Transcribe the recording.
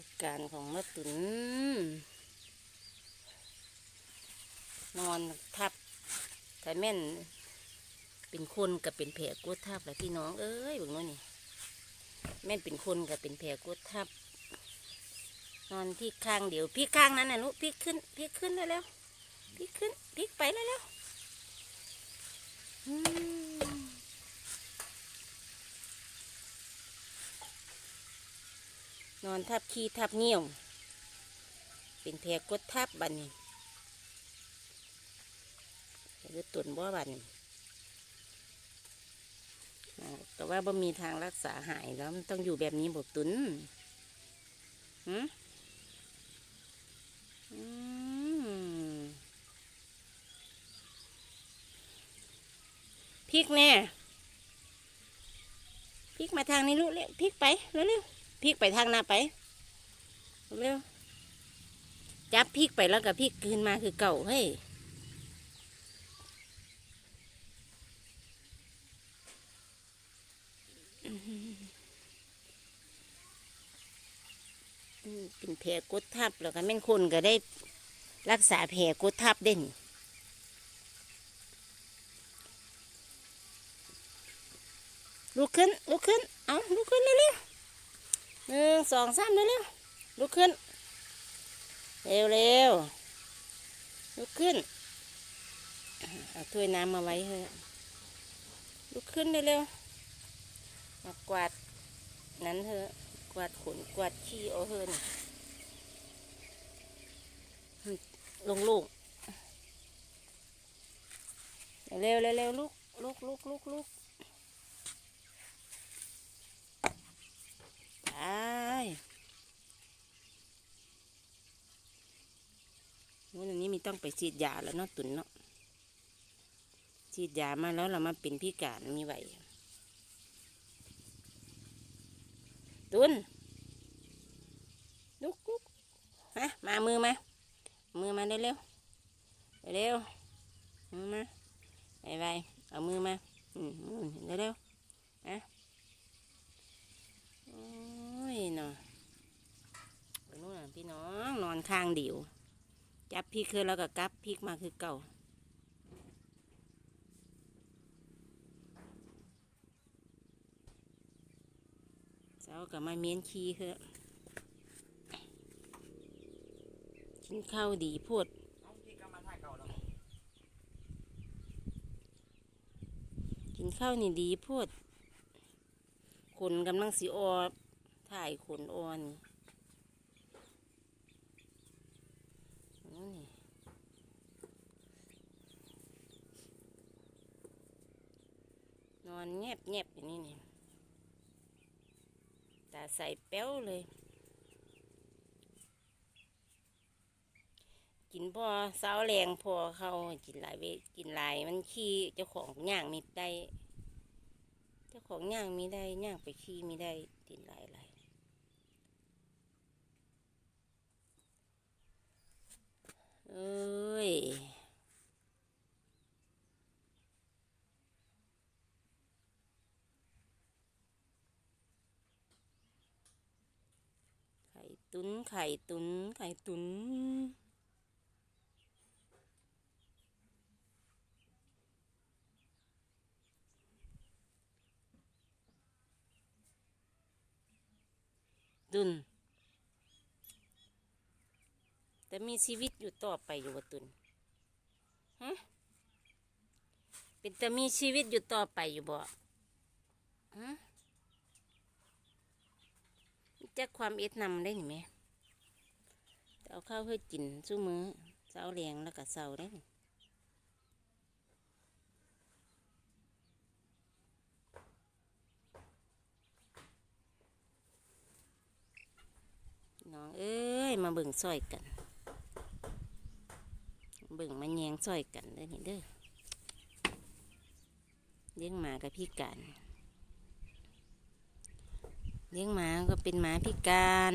อาการของมะตุนนอนทับถ้าแม่น เป็นคนกับเป็นแผลกดทับแหละพี่น้องเอ้ยบิ่งโน้นนี่แม่นเป็นคนกับเป็นแผลกดทับ นอนพี่ข้างเดี๋ยวพี่ข้างนั้นน่ะลูกพี่ขึ้นพี่ขึ้นแล้วพี่ขึ้นพี่ไปแล้วแล้วอืมน อนทับขี้ทับเงี้ยว เป็นแผลกดทับบัดนี้หรือตุนบ่บัดนี้แต่ว่าบ่มีทางรักษาหายแล้วมันต้องอยู่แบบนี้บกตุนหืมอืมพริกแน่พริกมาทางนี้ลูกเร็วพริกไปเร็วเร็ว พริกไปทางหน้าไปเร็วจับพริกไปแล้วกับพริกขึ้นมาคือเก่าเฮ้ยอืมเป็นแผลกดทับแล้วก็แม่นคนก็ได้รักษาแผลกดทับเด่นลุกขึ้นลุกขึ้น เอาลุกขึ้นเร็วๆ หนึ่งสองสามเร็วๆลุกขึ้น เร็วเร็วลุกขึ้น เอาถ้วยน้ำมาไว้เถอะลุกขึ้นเร็วๆมากวาดนั้นเถอะกวาดขนกวาดขี้เอาเฮินลงลูก เร็วเร็วเร็วลูกลูกลูกลูกลูกไปวันนี้มี ต้องไปฉีดยาแล้วเนาะตุนเนาะฉีดยามาแล้วเรามาเป็นพิการมีไหวตุนลุกลุกฮะมามือมา มือมาเร็วเร็วเร็วมือมาไปไปเอามือมาอืมมือเร็วเร็วๆฮะโอ้ยเนาะไปนู่นน่ะพี่น้องนอนข้างเดียว จับพริกคือแล้วก็กลับพริกมาคือเก่าเจ้ากับมาเมียนขี้เถอะกินข้าวดีโพดกินข้าวนี่ดีโพดขนกำลังสีออถ่ายขนอ่อนนี่ นอนแงบแงบๆอย่างนี้นี่ตาใส่แป้วเลย กินพอเสาแรงพอเขากินหลายเวกินหลายมันขี้เจ้าของย่างมีได้ เจ้าของย่างมีได้ย่างไปขี้มีได้กินหลายหลาย เอ้ยไข่ตุนไข่ตุนไข่ตุนตุน แต่มีชีวิตอยู่ต่อไปอยู่ว่ตุนฮะเป็นแต่มีชีวิตอยู่ต่อไปอยู่บ่ฮะจะความเอ็ดนำได้หนิไหมเอาข้าวเพื่อกินสู้มือเสาแรงแล้วก็เสาได้น้องเอ้ย มาเบิ่งซอยกัน เบิ่งมันแยงซอยกันเด้อนี่เด้อเลี้ยงหมากับพี่การเลี้ยงหมาก็เป็นหมาพิการ